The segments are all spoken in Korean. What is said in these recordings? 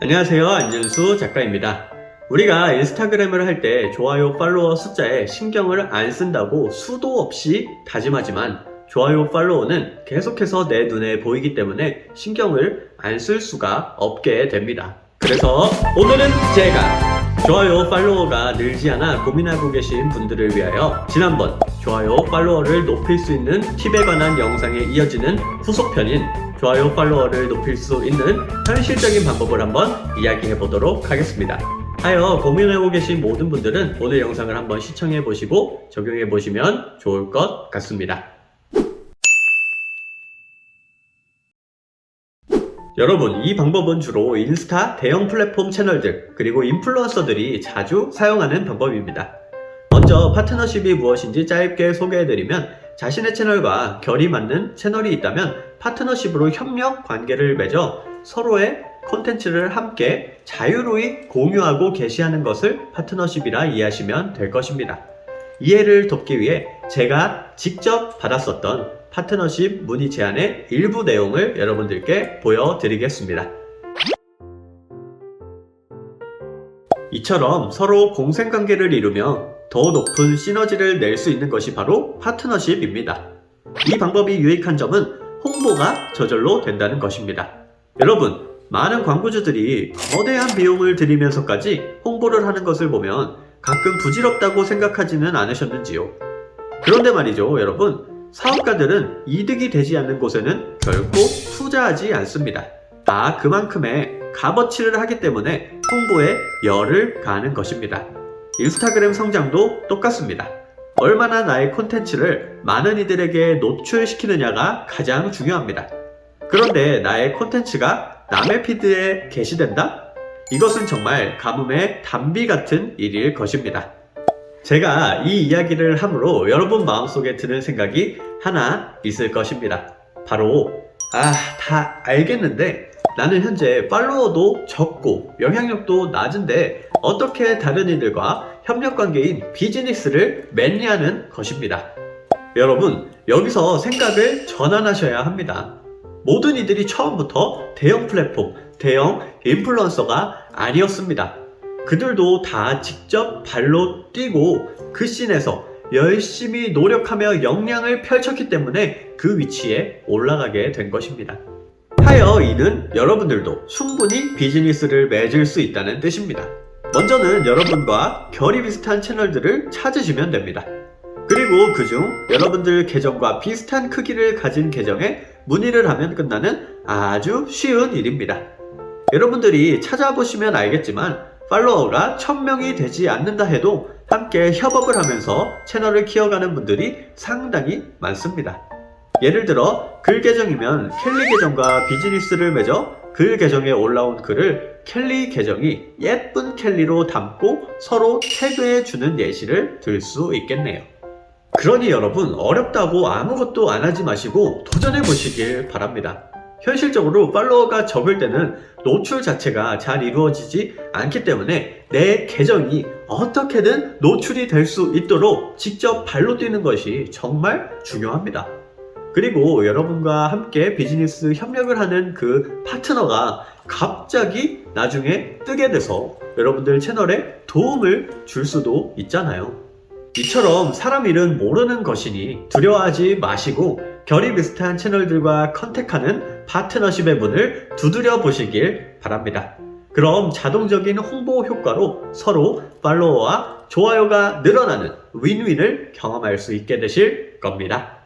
안녕하세요. 안준수 작가입니다. 우리가 인스타그램을 할 때 좋아요, 팔로워 숫자에 신경을 안 쓴다고 수도 없이 다짐하지만 좋아요, 팔로워는 계속해서 내 눈에 보이기 때문에 신경을 안 쓸 수가 없게 됩니다. 그래서 오늘은 제가 좋아요, 팔로워가 늘지 않아 고민하고 계신 분들을 위하여 지난번 좋아요, 팔로워를 높일 수 있는 팁에 관한 영상에 이어지는 후속편인 좋아요, 팔로워를 높일 수 있는 현실적인 방법을 한번 이야기해 보도록 하겠습니다. 하여 고민하고 계신 모든 분들은 오늘 영상을 한번 시청해 보시고 적용해 보시면 좋을 것 같습니다. 여러분, 이 방법은 주로 인스타 대형 플랫폼 채널들, 그리고 인플루언서들이 자주 사용하는 방법입니다. 먼저 파트너십이 무엇인지 짧게 소개해드리면 자신의 채널과 결이 맞는 채널이 있다면 파트너십으로 협력 관계를 맺어 서로의 콘텐츠를 함께 자유로이 공유하고 게시하는 것을 파트너십이라 이해하시면 될 것입니다. 이해를 돕기 위해 제가 직접 받았었던 파트너십 문의 제안의 일부 내용을 여러분들께 보여드리겠습니다. 이처럼 서로 공생관계를 이루며 더 높은 시너지를 낼 수 있는 것이 바로 파트너십입니다. 이 방법이 유익한 점은 홍보가 저절로 된다는 것입니다. 여러분, 많은 광고주들이 거대한 비용을 들이면서까지 홍보를 하는 것을 보면 가끔 부질없다고 생각하지는 않으셨는지요? 그런데 말이죠, 여러분. 사업가들은 이득이 되지 않는 곳에는 결코 투자하지 않습니다. 다 그만큼의 값어치를 하기 때문에 홍보에 열을 가하는 것입니다. 인스타그램 성장도 똑같습니다. 얼마나 나의 콘텐츠를 많은 이들에게 노출시키느냐가 가장 중요합니다. 그런데 나의 콘텐츠가 남의 피드에 게시된다? 이것은 정말 가뭄의 단비 같은 일일 것입니다. 제가 이 이야기를 함으로 여러분 마음속에 드는 생각이 하나 있을 것입니다. 바로, 아, 다 알겠는데 나는 현재 팔로워도 적고 영향력도 낮은데 어떻게 다른 이들과 협력 관계인 비즈니스를 맺냐는 것입니다. 여러분, 여기서 생각을 전환하셔야 합니다. 모든 이들이 처음부터 대형 플랫폼, 대형 인플루언서가 아니었습니다. 그들도 다 직접 발로 뛰고 그 씬에서 열심히 노력하며 역량을 펼쳤기 때문에 그 위치에 올라가게 된 것입니다. 하여 이는 여러분들도 충분히 비즈니스를 맺을 수 있다는 뜻입니다. 먼저는 여러분과 결이 비슷한 채널들을 찾으시면 됩니다. 그리고 그중 여러분들 계정과 비슷한 크기를 가진 계정에 문의를 하면 끝나는 아주 쉬운 일입니다. 여러분들이 찾아보시면 알겠지만 팔로워가 1000명이 되지 않는다 해도 함께 협업을 하면서 채널을 키워가는 분들이 상당히 많습니다. 예를 들어 글 계정이면 켈리 계정과 비즈니스를 맺어 글 계정에 올라온 글을 켈리 계정이 예쁜 켈리로 담고 서로 태그해 주는 예시를 들 수 있겠네요. 그러니 여러분 어렵다고 아무것도 안 하지 마시고 도전해 보시길 바랍니다. 현실적으로 팔로워가 적을 때는 노출 자체가 잘 이루어지지 않기 때문에 내 계정이 어떻게든 노출이 될 수 있도록 직접 발로 뛰는 것이 정말 중요합니다. 그리고 여러분과 함께 비즈니스 협력을 하는 그 파트너가 갑자기 나중에 뜨게 돼서 여러분들 채널에 도움을 줄 수도 있잖아요. 이처럼 사람 일은 모르는 것이니 두려워하지 마시고 결이 비슷한 채널들과 컨택하는 파트너십의 문을 두드려 보시길 바랍니다. 그럼 자동적인 홍보 효과로 서로 팔로워와 좋아요가 늘어나는 윈윈을 경험할 수 있게 되실 겁니다.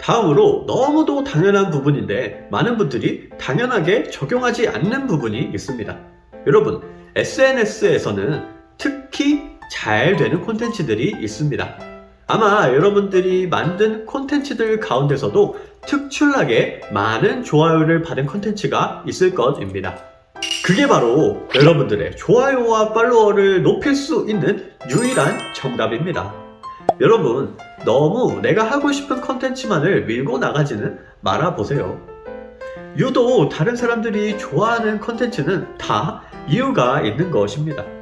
다음으로 너무도 당연한 부분인데 많은 분들이 당연하게 적용하지 않는 부분이 있습니다. 여러분, SNS에서는 특히 잘 되는 콘텐츠들이 있습니다. 아마 여러분들이 만든 콘텐츠들 가운데서도 특출나게 많은 좋아요를 받은 콘텐츠가 있을 것입니다. 그게 바로 여러분들의 좋아요와 팔로워를 높일 수 있는 유일한 정답입니다. 여러분, 너무 내가 하고 싶은 컨텐츠만을 밀고 나가지는 말아보세요. 유독 다른 사람들이 좋아하는 컨텐츠는 다 이유가 있는 것입니다.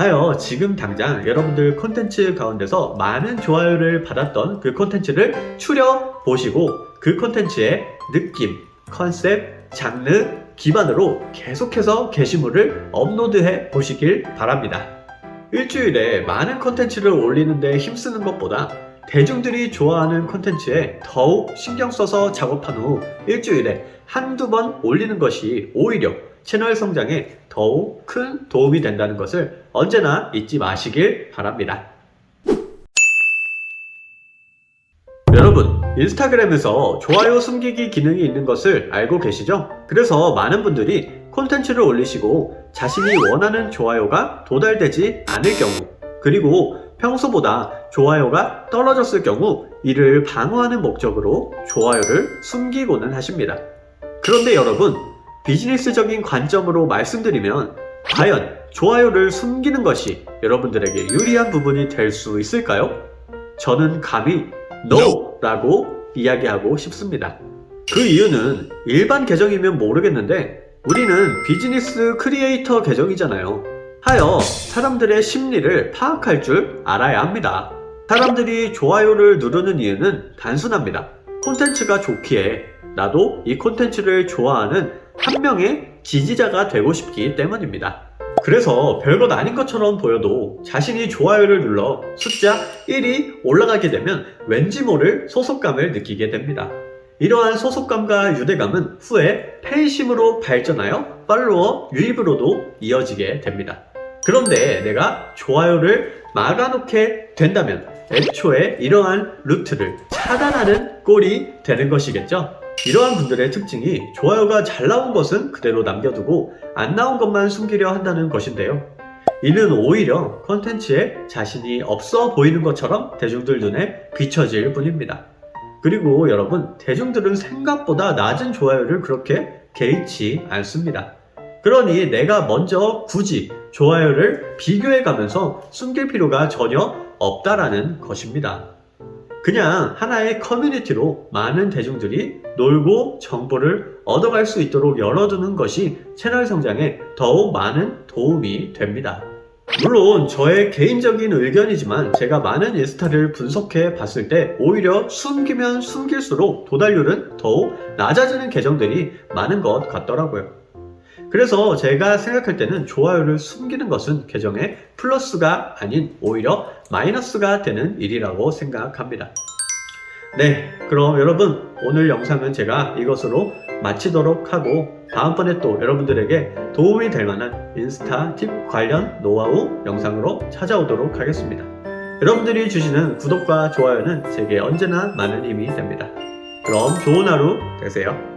하여 지금 당장 여러분들 콘텐츠 가운데서 많은 좋아요를 받았던 그 콘텐츠를 추려 보시고 그 콘텐츠의 느낌, 컨셉, 장르 기반으로 계속해서 게시물을 업로드해 보시길 바랍니다. 일주일에 많은 컨텐츠를 올리는데 힘쓰는 것보다 대중들이 좋아하는 컨텐츠에 더욱 신경 써서 작업한 후 일주일에 한두 번 올리는 것이 오히려 채널 성장에 더욱 큰 도움이 된다는 것을 언제나 잊지 마시길 바랍니다. 여러분, 인스타그램에서 좋아요 숨기기 기능이 있는 것을 알고 계시죠? 그래서 많은 분들이 콘텐츠를 올리시고 자신이 원하는 좋아요가 도달되지 않을 경우, 그리고 평소보다 좋아요가 떨어졌을 경우 이를 방어하는 목적으로 좋아요를 숨기고는 하십니다. 그런데 여러분, 비즈니스적인 관점으로 말씀드리면 과연 좋아요를 숨기는 것이 여러분들에게 유리한 부분이 될 수 있을까요? 저는 감히 NO! 라고 이야기하고 싶습니다. 그 이유는 일반 계정이면 모르겠는데 우리는 비즈니스 크리에이터 계정이잖아요. 하여 사람들의 심리를 파악할 줄 알아야 합니다. 사람들이 좋아요를 누르는 이유는 단순합니다. 콘텐츠가 좋기에 나도 이 콘텐츠를 좋아하는 한 명의 지지자가 되고 싶기 때문입니다. 그래서 별것 아닌 것처럼 보여도 자신이 좋아요를 눌러 숫자 1이 올라가게 되면 왠지 모를 소속감을 느끼게 됩니다. 이러한 소속감과 유대감은 후에 팬심으로 발전하여 팔로워 유입으로도 이어지게 됩니다. 그런데 내가 좋아요를 막아놓게 된다면 애초에 이러한 루트를 차단하는 꼴이 되는 것이겠죠? 이러한 분들의 특징이 좋아요가 잘 나온 것은 그대로 남겨두고 안 나온 것만 숨기려 한다는 것인데요. 이는 오히려 컨텐츠에 자신이 없어 보이는 것처럼 대중들 눈에 비춰질 뿐입니다. 그리고 여러분, 대중들은 생각보다 낮은 좋아요를 그렇게 개의치 않습니다. 그러니 내가 먼저 굳이 좋아요를 비교해 가면서 숨길 필요가 전혀 없다라는 것입니다. 그냥 하나의 커뮤니티로 많은 대중들이 놀고 정보를 얻어갈 수 있도록 열어두는 것이 채널 성장에 더욱 많은 도움이 됩니다. 물론 저의 개인적인 의견이지만 제가 많은 인스타를 분석해 봤을 때 오히려 숨기면 숨길수록 도달률은 더욱 낮아지는 계정들이 많은 것 같더라고요. 그래서 제가 생각할 때는 좋아요를 숨기는 것은 계정에 플러스가 아닌 오히려 마이너스가 되는 일이라고 생각합니다. 네, 그럼 여러분 오늘 영상은 제가 이것으로 마치도록 하고 다음번에 또 여러분들에게 도움이 될 만한 인스타 팁 관련 노하우 영상으로 찾아오도록 하겠습니다. 여러분들이 주시는 구독과 좋아요는 제게 언제나 많은 힘이 됩니다. 그럼 좋은 하루 되세요.